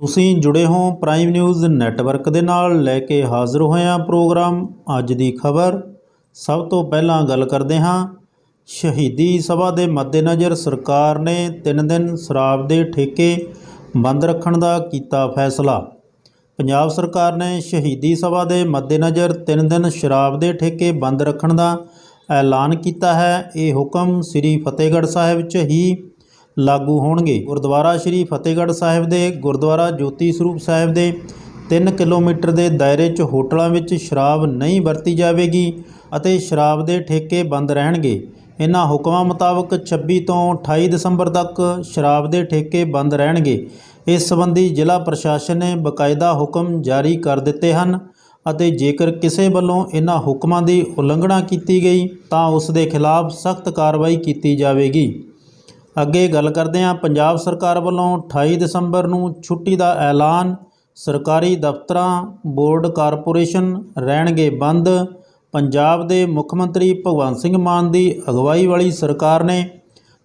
ਤੁਸੀਂ ਜੁੜੇ ਹੋ ਪ੍ਰਾਈਮ ਨਿਊਜ਼ ਨੈਟਵਰਕ ਦੇ ਨਾਲ। ਲੈ ਕੇ ਹਾਜ਼ਰ ਹੋਏ ਹਾਂ ਪ੍ਰੋਗਰਾਮ। ਅੱਜ ਦੀ ਖਬਰ, ਸਭ ਤੋਂ ਪਹਿਲਾਂ ਗੱਲ ਕਰਦੇ ਹਾਂ। ਸ਼ਹੀਦੀ ਸਭਾ ਦੇ ਮੱਦੇਨਜ਼ਰ ਸਰਕਾਰ ਨੇ 3 ਦਿਨ ਸ਼ਰਾਬ ਦੇ ਠੇਕੇ ਬੰਦ ਰੱਖਣ ਦਾ ਕੀਤਾ ਫੈਸਲਾ। ਪੰਜਾਬ ਸਰਕਾਰ ਨੇ ਸ਼ਹੀਦੀ ਸਭਾ ਦੇ ਮੱਦੇਨਜ਼ਰ 3 ਦਿਨ ਸ਼ਰਾਬ ਦੇ ਠੇਕੇ ਬੰਦ ਰੱਖਣ ਦਾ ਐਲਾਨ ਕੀਤਾ ਹੈ। ਇਹ ਹੁਕਮ ਸ੍ਰੀ ਫਤਿਹਗੜ੍ਹ ਸਾਹਿਬ 'ਚ ਹੀ ਲਾਗੂ ਹੋਣਗੇ। ਗੁਰਦੁਆਰਾ ਸ੍ਰੀ ਫਤਿਹਗੜ੍ਹ ਸਾਹਿਬ ਦੇ ਗੁਰਦੁਆਰਾ ਜੋਤੀ ਸਰੂਪ ਸਾਹਿਬ ਦੇ 3 ਕਿਲੋਮੀਟਰ ਦੇ ਦਾਇਰੇ 'ਚ ਹੋਟਲਾਂ ਵਿੱਚ ਸ਼ਰਾਬ ਨਹੀਂ ਵਰਤੀ ਜਾਵੇਗੀ ਅਤੇ ਸ਼ਰਾਬ ਦੇ ਠੇਕੇ ਬੰਦ ਰਹਿਣਗੇ। ਇਹਨਾਂ ਹੁਕਮਾਂ ਮੁਤਾਬਕ 26 ਤੋਂ 28 ਦਸੰਬਰ ਤੱਕ ਸ਼ਰਾਬ ਦੇ ਠੇਕੇ ਬੰਦ ਰਹਿਣਗੇ। ਇਸ ਸੰਬੰਧੀ ਜ਼ਿਲ੍ਹਾ ਪ੍ਰਸ਼ਾਸਨ ਨੇ ਬਕਾਇਦਾ ਹੁਕਮ ਜਾਰੀ ਕਰ ਦਿੱਤੇ ਹਨ ਅਤੇ ਜੇਕਰ ਕਿਸੇ ਵੱਲੋਂ ਇਹਨਾਂ ਹੁਕਮਾਂ ਦੀ ਉਲੰਘਣਾ ਕੀਤੀ ਗਈ ਤਾਂ ਉਸ ਦੇ ਖਿਲਾਫ ਸਖਤ ਕਾਰਵਾਈ ਕੀਤੀ ਜਾਵੇਗੀ। ਅੱਗੇ ਗੱਲ ਕਰਦੇ ਹਾਂ। ਪੰਜਾਬ ਸਰਕਾਰ ਵੱਲੋਂ 28 ਦਸੰਬਰ ਨੂੰ ਛੁੱਟੀ ਦਾ ਐਲਾਨ। ਸਰਕਾਰੀ ਦਫ਼ਤਰਾਂ, ਬੋਰਡ ਕਾਰਪੋਰੇਸ਼ਨ ਰਹਿਣਗੇ ਬੰਦ। ਪੰਜਾਬ ਦੇ ਮੁੱਖ ਮੰਤਰੀ ਭਗਵੰਤ ਸਿੰਘ ਮਾਨ ਦੀ ਅਗਵਾਈ ਵਾਲੀ ਸਰਕਾਰ ਨੇ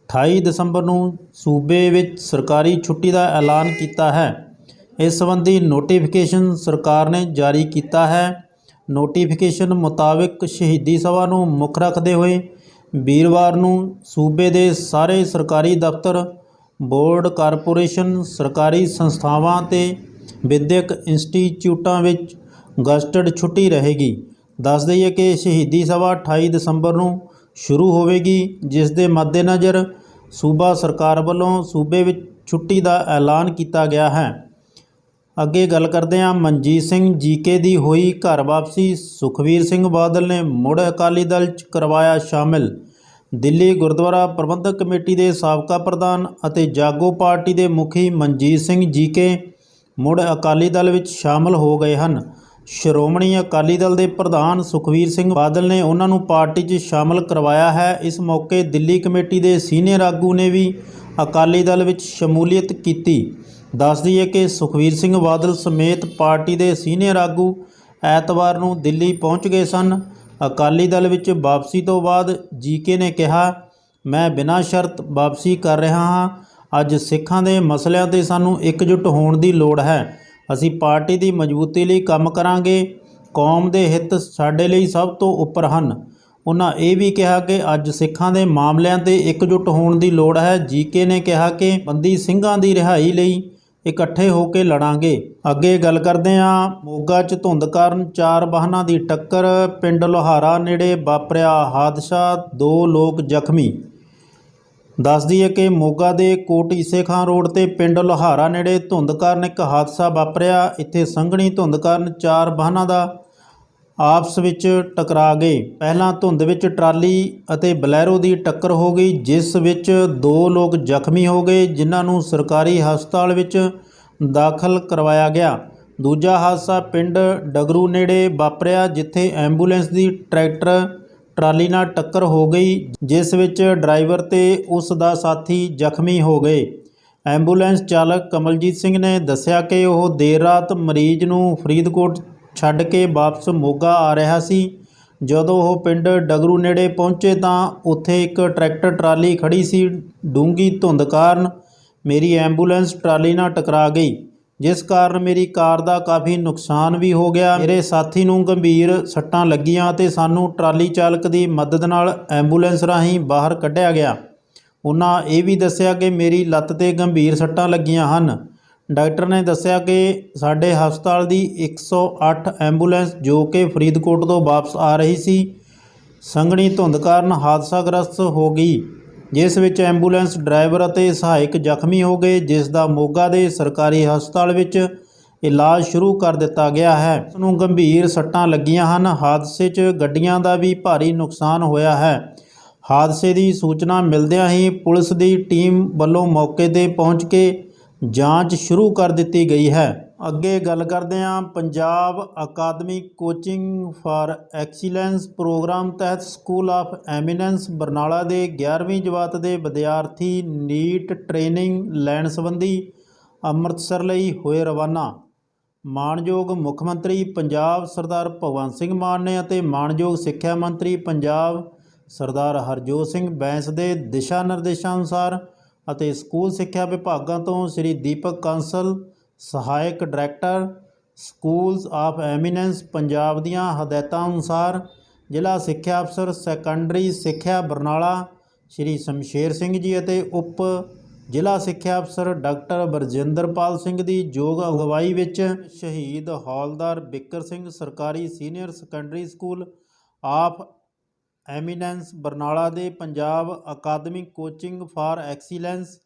28 ਦਸੰਬਰ ਨੂੰ ਸੂਬੇ ਵਿੱਚ ਸਰਕਾਰੀ ਛੁੱਟੀ ਦਾ ਐਲਾਨ ਕੀਤਾ ਹੈ। ਇਸ ਸੰਬੰਧੀ ਨੋਟੀਫਿਕੇਸ਼ਨ ਸਰਕਾਰ ਨੇ ਜਾਰੀ ਕੀਤਾ ਹੈ। ਨੋਟੀਫਿਕੇਸ਼ਨ ਮੁਤਾਬਕ ਸ਼ਹੀਦੀ ਸਭਾ ਨੂੰ ਮੁੱਖ ਰੱਖਦੇ ਹੋਏ ਵੀਰਵਾਰ ਨੂੰ ਸੂਬੇ ਦੇ ਸਾਰੇ ਸਰਕਾਰੀ ਦਫ਼ਤਰ, ਬੋਰਡ, ਕਾਰਪੋਰੇਸ਼ਨ, ਸਰਕਾਰੀ ਸੰਸਥਾਵਾਂ ਤੇ ਵਿਦਿਅਕ ਇੰਸਟੀਚਿਊਟਾਂ ਵਿੱਚ ਗਸਟਡ ਛੁੱਟੀ ਰਹੇਗੀ। ਦੱਸ ਦਈਏ ਕਿ ਸ਼ਹੀਦੀ ਸਭਾ 28 ਦਸੰਬਰ ਨੂੰ ਸ਼ੁਰੂ ਹੋਵੇਗੀ, ਜਿਸ ਦੇ ਮੱਦੇਨਜ਼ਰ ਸੂਬਾ ਸਰਕਾਰ ਵੱਲੋਂ ਸੂਬੇ ਵਿੱਚ ਛੁੱਟੀ ਦਾ ਐਲਾਨ ਕੀਤਾ ਗਿਆ ਹੈ। ਅੱਗੇ ਗੱਲ ਕਰਦੇ ਹਾਂ ਮਨਜੀਤ ਸਿੰਘ ਜੀਕੇ ਦੀ ਹੋਈ ਘਰ ਵਾਪਸੀ। ਸੁਖਵੀਰ ਸਿੰਘ ਬਾਦਲ ਨੇ ਮੁੜ ਅਕਾਲੀ ਦਲ 'ਚ ਕਰਵਾਇਆ ਸ਼ਾਮਿਲ। ਦਿੱਲੀ ਗੁਰਦੁਆਰਾ ਪ੍ਰਬੰਧਕ ਕਮੇਟੀ ਦੇ ਸਾਬਕਾ ਪ੍ਰਧਾਨ ਅਤੇ ਜਾਗੋ ਪਾਰਟੀ ਦੇ ਮੁਖੀ ਮਨਜੀਤ ਸਿੰਘ ਜੀਕੇ ਮੁੜ ਅਕਾਲੀ ਦਲ ਵਿੱਚ ਸ਼ਾਮਲ ਹੋ ਗਏ ਹਨ। ਸ਼੍ਰੋਮਣੀ ਅਕਾਲੀ ਦਲ ਦੇ ਪ੍ਰਧਾਨ ਸੁਖਵੀਰ ਸਿੰਘ ਬਾਦਲ ਨੇ ਉਹਨਾਂ ਨੂੰ ਪਾਰਟੀ 'ਚ ਸ਼ਾਮਲ ਕਰਵਾਇਆ ਹੈ। ਇਸ ਮੌਕੇ ਦਿੱਲੀ ਕਮੇਟੀ ਦੇ ਸੀਨੀਅਰ ਆਗੂ ਨੇ ਵੀ ਅਕਾਲੀ ਦਲ ਵਿੱਚ ਸ਼ਮੂਲੀਅਤ ਕੀਤੀ। ਦੱਸ ਦਈਏ ਕਿ ਸੁਖਵੀਰ ਸਿੰਘ ਬਾਦਲ ਸਮੇਤ ਪਾਰਟੀ ਦੇ ਸੀਨੀਅਰ ਆਗੂ ਐਤਵਾਰ ਨੂੰ ਦਿੱਲੀ ਪਹੁੰਚ ਗਏ ਸਨ। ਅਕਾਲੀ ਦਲ ਵਿੱਚ ਵਾਪਸੀ ਤੋਂ ਬਾਅਦ ਜੀਕੇ ਨੇ ਕਿਹਾ, ਮੈਂ ਬਿਨਾਂ ਸ਼ਰਤ ਵਾਪਸੀ ਕਰ ਰਿਹਾ ਹਾਂ। ਅੱਜ ਸਿੱਖਾਂ ਦੇ ਮਸਲਿਆਂ ਤੇ ਸਾਨੂੰ ਇਕਜੁੱਟ ਹੋਣ ਦੀ ਲੋੜ ਹੈ। ਅਸੀਂ ਪਾਰਟੀ ਦੀ ਮਜ਼ਬੂਤੀ ਲਈ ਕੰਮ ਕਰਾਂਗੇ। ਕੌਮ ਦੇ ਹਿੱਤ ਸਾਡੇ ਲਈ ਸਭ ਤੋਂ ਉੱਪਰ ਹਨ। ਉਹਨਾਂ ਇਹ ਵੀ ਕਿਹਾ ਕਿ ਅੱਜ ਸਿੱਖਾਂ ਦੇ ਮਾਮਲਿਆਂ ਤੇ ਇਕਜੁੱਟ ਹੋਣ ਦੀ ਲੋੜ ਹੈ। ਜੀਕੇ ਨੇ ਕਿਹਾ ਕਿ ਬੰਦੀ ਸਿੰਘਾਂ ਦੀ ਰਿਹਾਈ ਲਈ ਇਕੱਠੇ ਹੋ ਕੇ ਲੜਾਂਗੇ। ਅੱਗੇ ਗੱਲ ਕਰਦੇ ਹਾਂ। ਮੋਗਾ 'ਚ ਧੁੰਦ ਕਾਰਨ ਚਾਰ ਵਾਹਨਾਂ ਦੀ ਟੱਕਰ, ਪਿੰਡ ਲੋਹਾਰਾ ਨੇੜੇ ਵਾਪਰਿਆ ਹਾਦਸਾ, ਦੋ ਲੋਕ ਜ਼ਖਮੀ। ਦੱਸ ਦਈਏ ਕਿ ਮੋਗਾ ਦੇ ਕੋਟ ਈਸੇ ਖਾਂ ਰੋਡ ਤੇ ਪਿੰਡ ਲੋਹਾਰਾ ਨੇੜੇ ਧੁੰਦ ਕਾਰਨ ਇੱਕ ਹਾਦਸਾ ਵਾਪਰਿਆ। ਇੱਥੇ ਸੰਘਣੀ ਧੁੰਦ ਕਾਰਨ ਚਾਰ ਵਾਹਨਾਂ ਦਾ ਆਪਸ ਵਿੱਚ ਟਕਰਾ ਗਏ। ਪਹਿਲਾਂ ਧੁੰਦ ਵਿੱਚ ਟਰਾਲੀ ਅਤੇ ਬਲੈਰੋ ਦੀ ਟੱਕਰ ਹੋ ਗਈ, ਜਿਸ ਵਿੱਚ ਦੋ ਲੋਕ ਜ਼ਖਮੀ ਹੋ ਗਏ, ਜਿਨ੍ਹਾਂ ਨੂੰ ਸਰਕਾਰੀ ਹਸਪਤਾਲ ਵਿੱਚ ਦਾਖਲ ਕਰਵਾਇਆ ਗਿਆ। ਦੂਜਾ ਹਾਦਸਾ ਪਿੰਡ ਡਗਰੂ ਨੇੜੇ ਵਾਪਰਿਆ, ਜਿੱਥੇ ਐਂਬੂਲੈਂਸ ਦੀ ਟਰੈਕਟਰ ਟਰਾਲੀ ਨਾਲ ਟੱਕਰ ਹੋ ਗਈ, ਜਿਸ ਵਿੱਚ ਡਰਾਈਵਰ ਤੇ ਉਸ ਦਾ ਸਾਥੀ ਜ਼ਖਮੀ ਹੋ ਗਏ। ਐਂਬੂਲੈਂਸ ਚਾਲਕ ਕਮਲਜੀਤ ਸਿੰਘ ਨੇ ਦੱਸਿਆ ਕਿ ਉਹ ਦੇਰ ਰਾਤ ਮਰੀਜ਼ ਨੂੰ ਫਰੀਦਕੋਟ ਛੱਡ ਕੇ ਵਾਪਸ ਮੋਗਾ ਆ ਰਿਹਾ ਸੀ। ਜਦੋਂ ਉਹ ਪਿੰਡ ਡਗਰੂ ਨੇੜੇ ਪਹੁੰਚੇ ਤਾਂ ਉੱਥੇ ਇੱਕ ਟਰੈਕਟਰ ਟਰਾਲੀ ਖੜੀ ਸੀ। ਡੂੰਗੀ ਧੁੰਦ ਕਾਰਨ ਮੇਰੀ ਐਂਬੂਲੈਂਸ ਟਰਾਲੀ ਨਾਲ ਟਕਰਾ ਗਈ, ਜਿਸ ਕਾਰਨ ਮੇਰੀ ਕਾਰ ਦਾ ਕਾਫੀ ਨੁਕਸਾਨ ਵੀ ਹੋ ਗਿਆ। ਮੇਰੇ ਸਾਥੀ ਨੂੰ ਗੰਭੀਰ ਸੱਟਾਂ ਲੱਗੀਆਂ ਤੇ ਸਾਨੂੰ ਟਰਾਲੀ ਚਾਲਕ ਦੀ ਮਦਦ ਨਾਲ ਐਂਬੂਲੈਂਸ ਰਾਹੀਂ ਬਾਹਰ ਕੱਢਿਆ ਗਿਆ। ਉਹਨਾਂ ਇਹ ਵੀ ਦੱਸਿਆ ਕਿ ਮੇਰੀ ਲੱਤ ਤੇ ਗੰਭੀਰ ਸੱਟਾਂ ਲੱਗੀਆਂ ਹਨ। ਡਾਕਟਰ ਨੇ ਦੱਸਿਆ ਕਿ ਸਾਡੇ ਹਸਪਤਾਲ ਦੀ 108 ਐਂਬੂਲੈਂਸ ਜੋ ਕਿ ਫਰੀਦਕੋਟ ਤੋਂ ਵਾਪਸ ਆ ਰਹੀ ਸੀ, ਸੰਘਣੀ ਧੁੰਦ ਕਾਰਨ ਹਾਦਸਾਗ੍ਰਸਤ ਹੋ ਗਈ, ਜਿਸ ਵਿੱਚ ਐਂਬੂਲੈਂਸ ਡਰਾਈਵਰ ਅਤੇ ਸਹਾਇਕ ਜ਼ਖਮੀ ਹੋ ਗਏ, ਜਿਸ ਦਾ ਮੋਗਾ ਦੇ ਸਰਕਾਰੀ ਹਸਪਤਾਲ ਵਿੱਚ ਇਲਾਜ ਸ਼ੁਰੂ ਕਰ ਦਿੱਤਾ ਗਿਆ ਹੈ। ਉਸ ਨੂੰ ਗੰਭੀਰ ਸੱਟਾਂ ਲੱਗੀਆਂ ਹਨ। ਹਾਦਸੇ 'ਚ ਗੱਡੀਆਂ ਦਾ ਵੀ ਭਾਰੀ ਨੁਕਸਾਨ ਹੋਇਆ ਹੈ। ਹਾਦਸੇ ਦੀ ਸੂਚਨਾ ਮਿਲਦਿਆਂ ਹੀ ਪੁਲਿਸ ਦੀ ਟੀਮ ਵੱਲੋਂ ਮੌਕੇ ਤੇ ਪਹੁੰਚ ਕੇ ਜਾਂਚ ਸ਼ੁਰੂ ਕਰ ਦਿੱਤੀ ਗਈ ਹੈ। ਅੱਗੇ ਗੱਲ ਕਰਦੇ ਹਾਂ। ਪੰਜਾਬ ਅਕਾਦਮੀ ਕੋਚਿੰਗ ਫਾਰ ਐਕਸੀਲੈਂਸ ਪ੍ਰੋਗਰਾਮ ਤਹਿਤ ਸਕੂਲ ਆਫ ਐਮੀਨੈਂਸ ਬਰਨਾਲਾ ਦੇ 11ਵੀਂ ਜਮਾਤ ਦੇ ਵਿਦਿਆਰਥੀ ਨੀਟ ਟ੍ਰੇਨਿੰਗ ਲੈਣ ਸੰਬੰਧੀ ਅੰਮ੍ਰਿਤਸਰ ਲਈ ਹੋਏ ਰਵਾਨਾ। ਮਾਣਯੋਗ ਮੁੱਖ ਮੰਤਰੀ ਪੰਜਾਬ ਸਰਦਾਰ ਭਗਵੰਤ ਸਿੰਘ ਮਾਨ ਨੇ ਅਤੇ ਮਾਣਯੋਗ ਸਿੱਖਿਆ ਮੰਤਰੀ ਪੰਜਾਬ ਸਰਦਾਰ ਹਰਜੋਤ ਸਿੰਘ ਬੈਂਸ ਦੇ ਦਿਸ਼ਾ ਨਿਰਦੇਸ਼ਾਂ ਅਨੁਸਾਰ ਅਤੇ ਸਕੂਲ ਸਿੱਖਿਆ ਵਿਭਾਗਾਂ ਤੋਂ ਸ੍ਰੀ ਦੀਪਕ ਕਾਂਸਲ, ਸਹਾਇਕ director schools of eminence Punjab ਦੀਆਂ ਹਦਾਇਤਾਂ ਅਨੁਸਾਰ ਜ਼ਿਲ੍ਹਾ ਸਿੱਖਿਆ ਅਫਸਰ ਸੈਕੰਡਰੀ ਸਿੱਖਿਆ ਬਰਨਾਲਾ, ਸ਼੍ਰੀ ਸ਼ਮਸ਼ੇਰ ਸਿੰਘ ਜੀ ਅਤੇ ਉਪ ਜ਼ਿਲ੍ਹਾ ਸਿੱਖਿਆ ਅਫਸਰ ਡਾਕਟਰ ਬਰਜਿੰਦਰਪਾਲ ਸਿੰਘ ਦੀ ਯੋਗ ਅਗਵਾਈ ਵਿੱਚ ਸ਼ਹੀਦ ਹੌਲਦਾਰ ਬਿੱਕਰ ਸਿੰਘ ਸਰਕਾਰੀ senior secondary school of eminence Barnala ਦੇ ਪੰਜਾਬ ਅਕਾਦਮਿਕ ਕੋਚਿੰਗ ਫਾਰ ਐਕਸੀਲੈਂਸ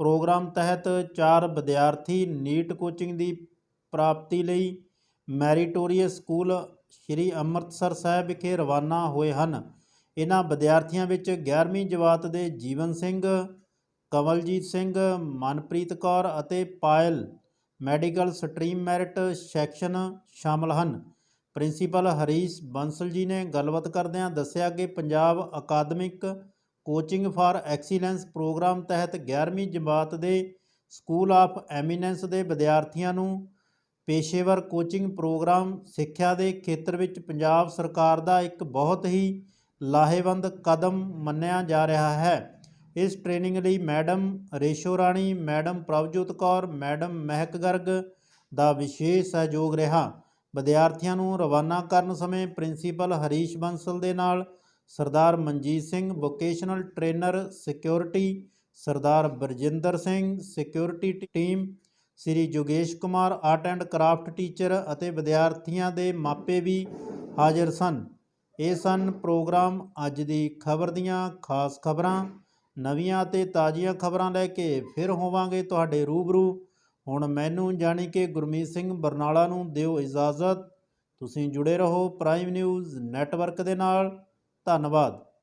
ਪ੍ਰੋਗਰਾਮ ਤਹਿਤ ਚਾਰ ਵਿਦਿਆਰਥੀ ਨੀਟ ਕੋਚਿੰਗ ਦੀ ਪ੍ਰਾਪਤੀ ਲਈ ਮੈਰੀਟੋਰੀਅਸ ਸਕੂਲ ਸ਼੍ਰੀ ਅੰਮ੍ਰਿਤਸਰ ਸਾਹਿਬ ਵਿਖੇ ਰਵਾਨਾ ਹੋਏ ਹਨ। ਇਹਨਾਂ ਵਿਦਿਆਰਥੀਆਂ ਵਿੱਚ 11ਵੀਂ ਜਮਾਤ ਦੇ ਜੀਵਨ ਸਿੰਘ, ਕਮਲਜੀਤ ਸਿੰਘ, ਮਨਪ੍ਰੀਤ ਕੌਰ ਅਤੇ Payal medical stream merit section ਸ਼ਾਮਲ ਹਨ। ਪ੍ਰਿੰਸੀਪਲ ਹਰੀਸ਼ ਬੰਸਲ ਜੀ ਨੇ ਗੱਲਬਾਤ ਕਰਦਿਆਂ ਦੱਸਿਆ ਕਿ ਪੰਜਾਬ ਅਕਾਦਮਿਕ ਕੋਚਿੰਗ ਫਾਰ ਐਕਸੀਲੈਂਸ ਪ੍ਰੋਗਰਾਮ ਤਹਿਤ 11ਵੀਂ ਜਮਾਤ ਦੇ ਸਕੂਲ ਆਫ ਐਮੀਨੈਂਸ ਦੇ ਵਿਦਿਆਰਥੀਆਂ ਨੂੰ ਪੇਸ਼ੇਵਰ ਕੋਚਿੰਗ ਪ੍ਰੋਗਰਾਮ ਸਿੱਖਿਆ ਦੇ ਖੇਤਰ ਵਿੱਚ ਪੰਜਾਬ ਸਰਕਾਰ ਦਾ ਇੱਕ ਬਹੁਤ ਹੀ ਲਾਹੇਵੰਦ ਕਦਮ ਮੰਨਿਆ ਜਾ ਰਿਹਾ ਹੈ। ਇਸ ਟ੍ਰੇਨਿੰਗ ਲਈ madam Resho Rani, madam Prabhjot Kaur, madam Mehak Garg ਦਾ ਵਿਸ਼ੇਸ਼ ਸਹਿਯੋਗ ਰਿਹਾ। ਵਿਦਿਆਰਥੀਆਂ ਨੂੰ ਰਵਾਨਾ ਕਰਨ ਸਮੇਂ ਪ੍ਰਿੰਸੀਪਲ ਹਰੀਸ਼ ਬੰਸਲ ਦੇ ਨਾਲ Sardar Manjeet Singh, vocational trainer security Sardar Barjinder Singh, security team Shri ਜੋਗੇਸ਼ Kumar, art and craft teacher ਅਤੇ ਵਿਦਿਆਰਥੀਆਂ ਦੇ ਮਾਪੇ ਵੀ ਹਾਜ਼ਰ ਸਨ। ਇਹ ਸਨ ਪ੍ਰੋਗਰਾਮ ਅੱਜ ਦੀ ਖਬਰ ਦੀਆਂ ਖਾਸ ਖਬਰਾਂ। ਨਵੀਆਂ ਅਤੇ ਤਾਜ਼ੀਆਂ ਖਬਰਾਂ ਲੈ ਕੇ ਫਿਰ ਹੋਵਾਂਗੇ ਤੁਹਾਡੇ ਰੂਬਰੂ ਹੁਣ ਮੈਨੂੰ ਜਾਣੀ ਕਿ ਗੁਰਮੀਤ ਸਿੰਘ ਬਰਨਾਲਾ ਨੂੰ ਦਿਓ ਇਜਾਜ਼ਤ। ਤੁਸੀਂ ਜੁੜੇ ਰਹੋ ਪ੍ਰਾਈਮ ਨਿਊਜ਼ ਨੈਟਵਰਕ ਦੇ ਨਾਲ। ਧੰਨਵਾਦ।